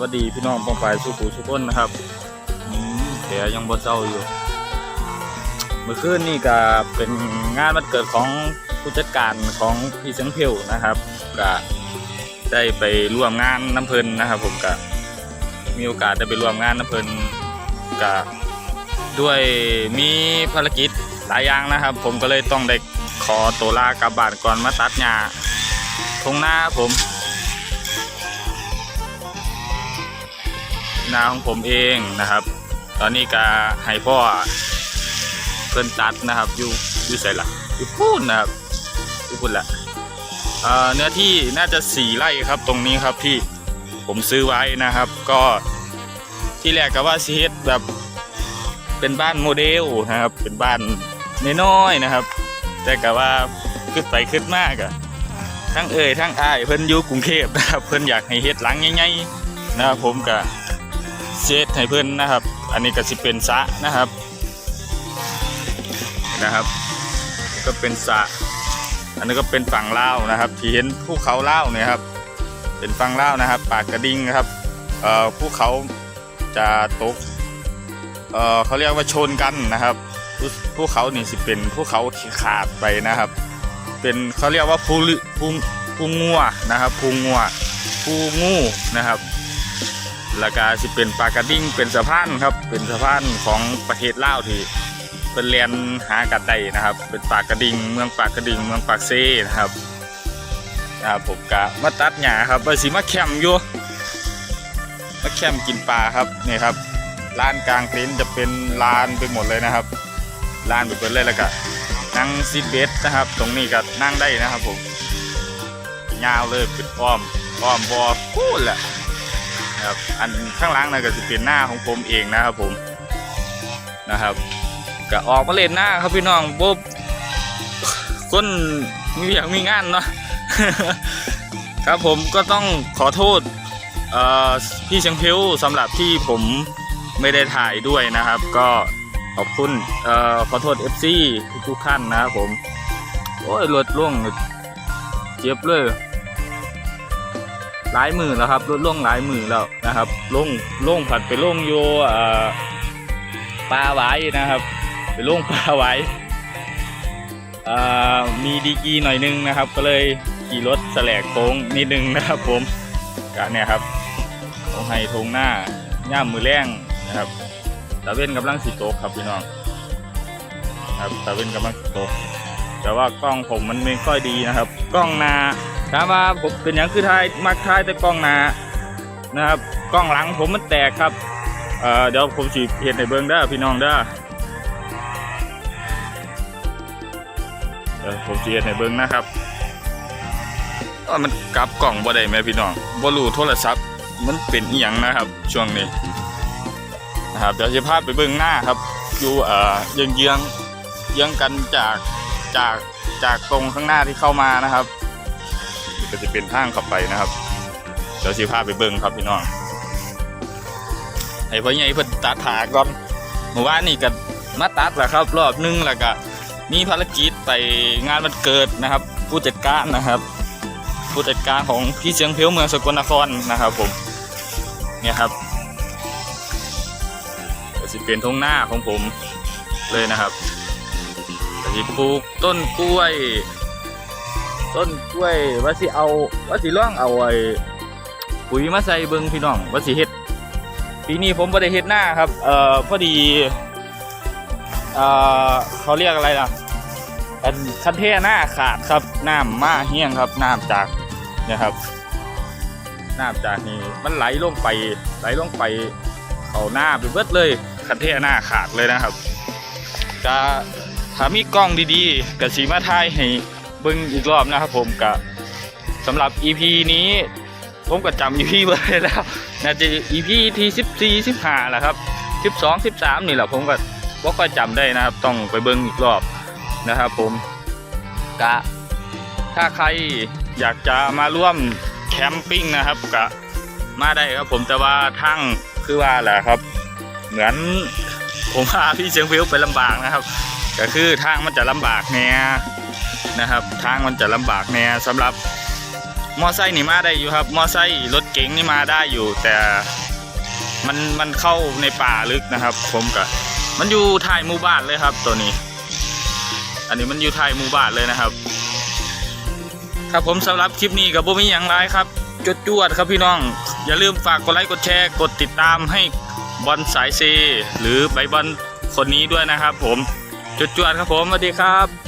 วัสดีพี่น้องปองไปสุขุสุขนนะครับอืมแผลยังบ่เศร้าอยู่ เมื่อคืนนี่ก็เป็นงานวันเกิดของผู้จัดการของพี่เสียงเพลวนะครับก็ได้ไปร่วมงานน้ำเพลินนะครับ ผมก็มีโอกาสได้ไปร่วมงานน้ำเพลินก็ด้วยมีภารกิจหลายอย่างนะครับ ผมก็เลยต้องได้ขอตัวลากลับบ้านก่อนมาตัดหญ้าทงหน้าผม นาของผมเองนะครับ ตอนนี้ก็ให้พ่อเพิ่นตัดนะครับอยู่อยู่ใส่ละอยู่พูนนะครับอยู่พูนละเอ่อเนื้อที่น่าจะสี่ไร่ครับตรงนี้ครับที่ผมซื้อไว้นะครับ ก็ที่แรกก็ว่าสิเฮ็ดแบบเป็นบ้านโมเดลนะครับ เป็นบ้านน้อยๆนะครับ แต่ก็ว่าขึ้นไปขึ้นมากอะทั้งเอ่ยทั้งอ้ายเพิ่นอยู่กรุงเทพนะครับ เพิ่นอยากให้เฮ็ดหลังใหญ่ๆนะครับผมก็ เซตให้เพื่อนนะครับ อันนี้ก็สิเป็นสะนะครับนะครับ ก็เป็นสะอันนี้ก็เป็นฝั่งเล่านะครับ ที่เห็นภูเขาเล่าเนี่ยครับ เป็นฝั่งเล่านะครับ ปากกระดิ่งครับเอ่อภูเขาจะตกเอ่อเขาเรียกว่าชนกันนะครับภูภูเขานี่สิเป็นภูเขาที่ขาดไปนะครับ เป็นเขาเรียกว่าภูลึภูภูงัวนะครับภูงัวภูงูนะครับ แล้วก็สิเป็นปลากระดิ่งเป็นสะพานครับ เป็นสะพานของประเทศลาวที่เป็นเรียนหากันได้นะครับ เป็นปากกระดิ่งเมืองปากกระดิ่งเมืองปากเซ่นะครับนะครับผมกะมาตัดหญ้าครับว่าสิมาแคมอยู่มาแคมกินปลาครับนี่ครับลานกลางเต็นท์จะเป็นลานไปหมดเลยนะครับลานไปหมดเลยแล้วก็นั่งซีทเบสนะครับ ตรงนี้ก็นั่งได้นะครับผมยาวเลยเป็นอ้อมอ้อมบอพูดแหละ นะครับ อันข้างล่างนั่นก็จะเป็นหน้าของผมเองนะครับผมนะครับก็ออกมาเล่นหน้าครับพี่น้องบ๊บคนมีอยากมีงานเนาะครับผมก็ต้องขอโทษพี่เชียงพิวสำหรับที่ผมไม่ได้ถ่ายด้วยนะครับ ก็ขอบคุณอขอโทษ FC ทุกท่านนะครับผม โอ้ยรถล่วงเจ็บเลย หลายหมื่นแล้วครับลดลงหลายหมื่นแล้วนะครับลงลงผัดไปลงโย่ปลาไว้นะครับ ไปลงปลาไว้อ่อมีดีกีหน่อยนึงนะครับ ก็เลยขี่รถแสลกโค้งนิดนึงนะครับ ผมกะเนี่ยครับต้องให้ทงหน้าย่ามมือแรงนะครับตะเว้นกำลังสิโตกครับพี่น้องครับตะเว้นกำลังสิโตกแต่ว่ากล้องผมมันไม่ค่อยดีนะครับ กล้องหนา ถามว่าผมเป็นอย่างคือทายมักทายแต่กล้องหน้านะครับกล้องหลังผมมันแตกครับเอ่อเดี๋ยวผมสีเห็นในเบิ้งเด้พี่น้องเด้เดี๋ยวผมสีเห็นในเบิ้งนะครับว่ามันกลับกล่องบ่ได้ไหมพี่น้องบ่รู้โทรศัพท์มันเป็นอีหยังนะครับ ช่วงนี้นะครับเดี๋ยวจะพาไปเบิ้งหน้าครับอยู่เอ่อเยื้องเยื้องเยื้องกันจากจากจากตรงข้างหน้าที่เข้ามานะครับ ก็จะเป็นทางข้าไปนะครับ เดี๋ยวสิพาไปเบิ่งครับพี่น้องให้พ่อใหญ่เพิ่นตัดหาก่อนเมื่อวานนี่ก็มาตัดแหละครับ รอบหนึงแล้วก็มีภารกิจไปงานวันเกิดนะครับ ผู้จัดการนะครับ ผู้จัดการของพี่เชียงเพลวเมืองสกลนครนะครับ ผมเนี่ยครับก็สิเป็นทงหน้าของผมเลยนะครับก็สิปลูกต้นกล้วย ต้นกล้วยว่าสิเอาว่าสิล่องเอาไอ้ปุ๋ยมาใส่เบิงพี่น้องว่าสิเฮ็ดปีนี้ผมบ่ได้เฮ็ดหน้าครับเอ่อพอดีเอ่อเขาเรียกอะไรล่ะอันคันเทหน้าขาดครับน้ำมาเฮี้ยงครับน้ำจากเนี่ยครับน้ำจากนี่มันไหลลงไปไหลลงไปเขาหน้าไปเบิดเลยคันเทหน้าขาดเลยนะครับจะถ้ามีกล้องดีๆกับสีมาถ่ายให้ บิ่งอีกรอบนะครับผมกับสำหรับ EP นี้ผมก็จำ EP ไว้แล้วน่าจะ EP ที่ 14 15แหละครับ 12 13 นี่แหละผมก็บ่ค่อยจำได้นะครับ ต้องไปเบิ่งอีกรอบนะครับผมกะถ้าใครอยากจะมาร่วมแคมปิ้งนะครับกะมาได้ครับผมแต่ว่าทั้งคือว่าแหละครับ เหมือนผมพาพี่เชียงฟิวไปลำบากนะครับ ก็คือทางมันจะลำบากแน่ นะครับ ทางมันจะลำบากแน่สำหรับมอไซค์นี่มาได้อยู่ครับมอไซค์รถเก๋งนี่มาได้อยู่ แต่มันมันเข้าในป่าลึกนะครับ ผมก็มันอยู่ท้ายหมู่บ้านเลยครับ ตัวนี้ อันนี้มันอยู่ท้ายหมู่บ้านเลยนะครับครับผมสำหรับคลิปนี้กับบ่มีอย่างไรครับจดจวดครับพี่น้อง อย่าลืมฝากกดไลค์กดแชร์กดติดตามให้บอลสายเซหรือใบบอลคนนี้ด้วยนะครับ ผมจดจวดครับผมสวัสดีครับ